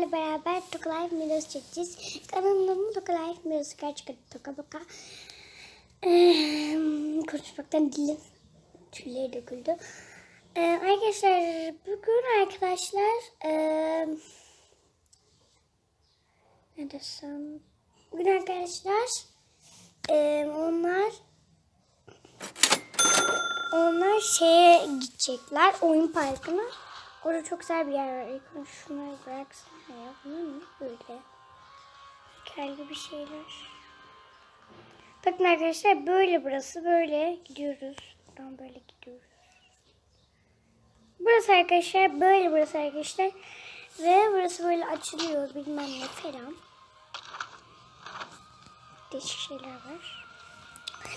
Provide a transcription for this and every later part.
sizlerle beraber Toka Life videosu çekeceğiz. Kanalımda Toka Life videosu gerçekten Toka Boka. Ee, konuşmaktan dilim tülleri döküldü. Ee, arkadaşlar bugün arkadaşlar ee, ne desem bugün arkadaşlar ee, onlar onlar şeye gidecekler oyun parkına. Orada çok güzel bir yer var. İlk şunları bıraksana ya. Bunlar ne böyle? Kelli bir şeyler. Bakın arkadaşlar böyle burası. Böyle gidiyoruz. Buradan böyle gidiyoruz. Burası arkadaşlar böyle burası arkadaşlar. Ve burası böyle açılıyor bilmem ne falan. Değişik şeyler var.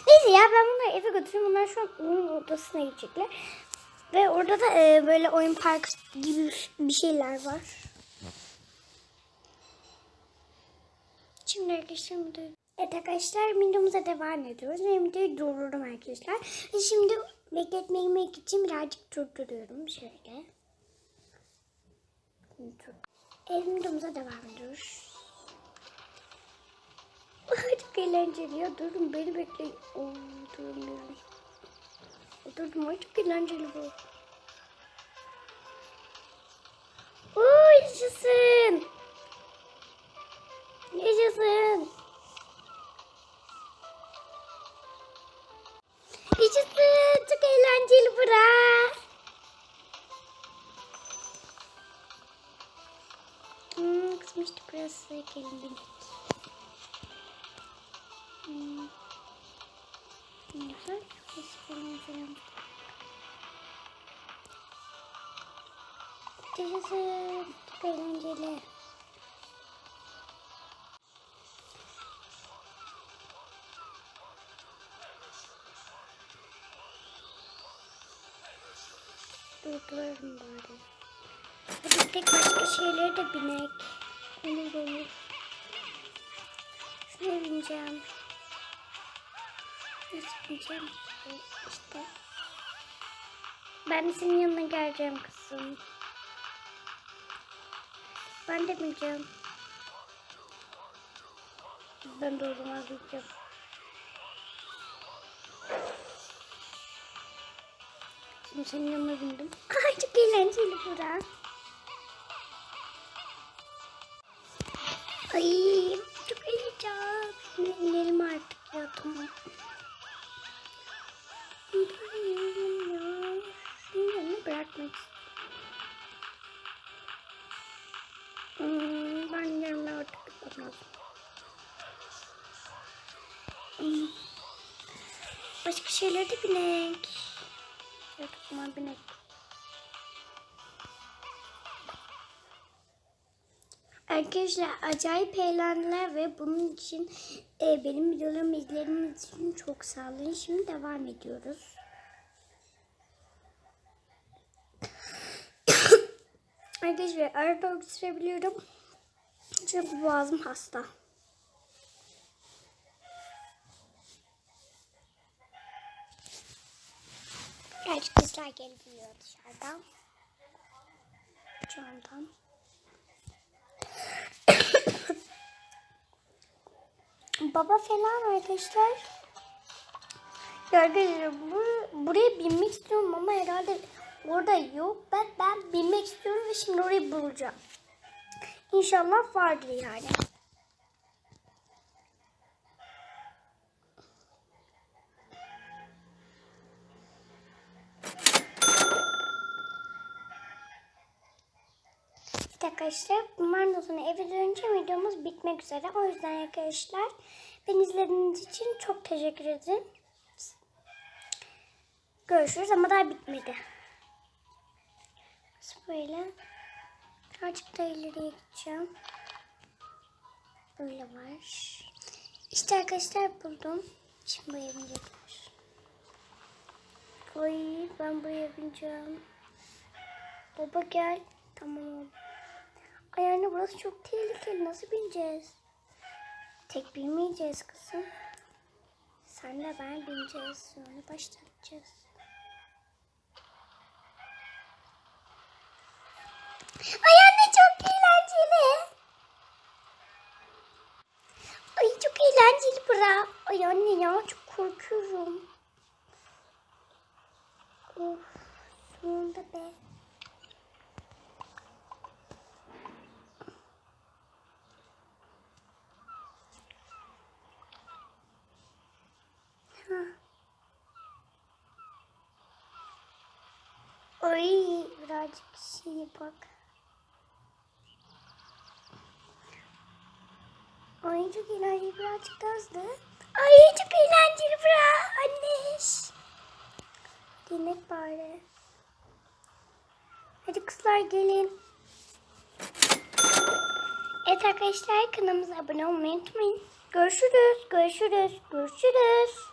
Neyse ya ben bunları eve götürüyorum. Bunlar şu an oyun odasına gidecekler. Ve orada da e, böyle oyun parkı gibi bir şeyler var. Şimdi arkadaşlar Evet arkadaşlar videomuza devam ediyoruz. Ve videoyu durdurdum arkadaşlar. Ve şimdi bekletmemek için birazcık durduruyorum. Şöyle. Evet videomuza devam ediyoruz. Çok eğlenceli ya. Durun beni bekleyin. Oo, durun durun. Durdum ay çok eğlenceli bu. Oo yaşasın. Yaşasın. Yaşasın. Çok eğlenceli bura. Hmm, kızmıştı burası. Gelin binek. Hmm. Yaşasın. Çok eğlenceli. Durduralım bari. Hadi tek başka şeyleri de binek. Olur olur. Şuraya bineceğim. Nasıl bineceğim? İşte. Ben senin yanına geleceğim kızım. Ben de bineceğim. Ben de o zaman bineceğim. Şimdi senin yanına bindim. Ay çok eğlenceli bura. Ay çok. Şimdi inelim artık ya tamam. Lazım. Hmm. Başka şeyler de binek. O zaman binek. Arkadaşlar acayip eğlendiler ve bunun için e, benim videolarımı izlediğiniz için çok sağ olun. Şimdi devam ediyoruz. Arkadaşlar arada öksürebiliyorum. Çünkü boğazım hasta. Gerçi kızlar geliyor dışarıdan. Camdan. Baba falan arkadaşlar. Arkadaşlar bu, buraya binmek istiyorum ama herhalde orada yok. Ben, ben binmek istiyorum ve şimdi orayı bulacağım. İnşallah vardır yani. Evet arkadaşlar bundan sonra eve dönünce videomuz bitmek üzere. O yüzden arkadaşlar beni izlediğiniz için çok teşekkür ederim. Görüşürüz ama daha bitmedi. Böyle birazcık da ileriye gideceğim. Böyle var. İşte arkadaşlar buldum. Şimdi buraya binecekler. Oy ben buraya bineceğim. Baba gel. Tamam. Ay anne burası çok tehlikeli. Nasıl bineceğiz? Tek binmeyeceğiz kızım. Senle ben bineceğiz. Sonra başlatacağız. Ay sıra. Ay anne ya çok korkuyorum. Of sonunda be. Ay birazcık şey bak. Ay çok eğlenceli birazcık hızlı. Ay çok eğlenceli bura anneş. Yemek bari. Hadi kızlar gelin. Evet arkadaşlar kanalımıza abone olmayı unutmayın. Görüşürüz, görüşürüz, görüşürüz.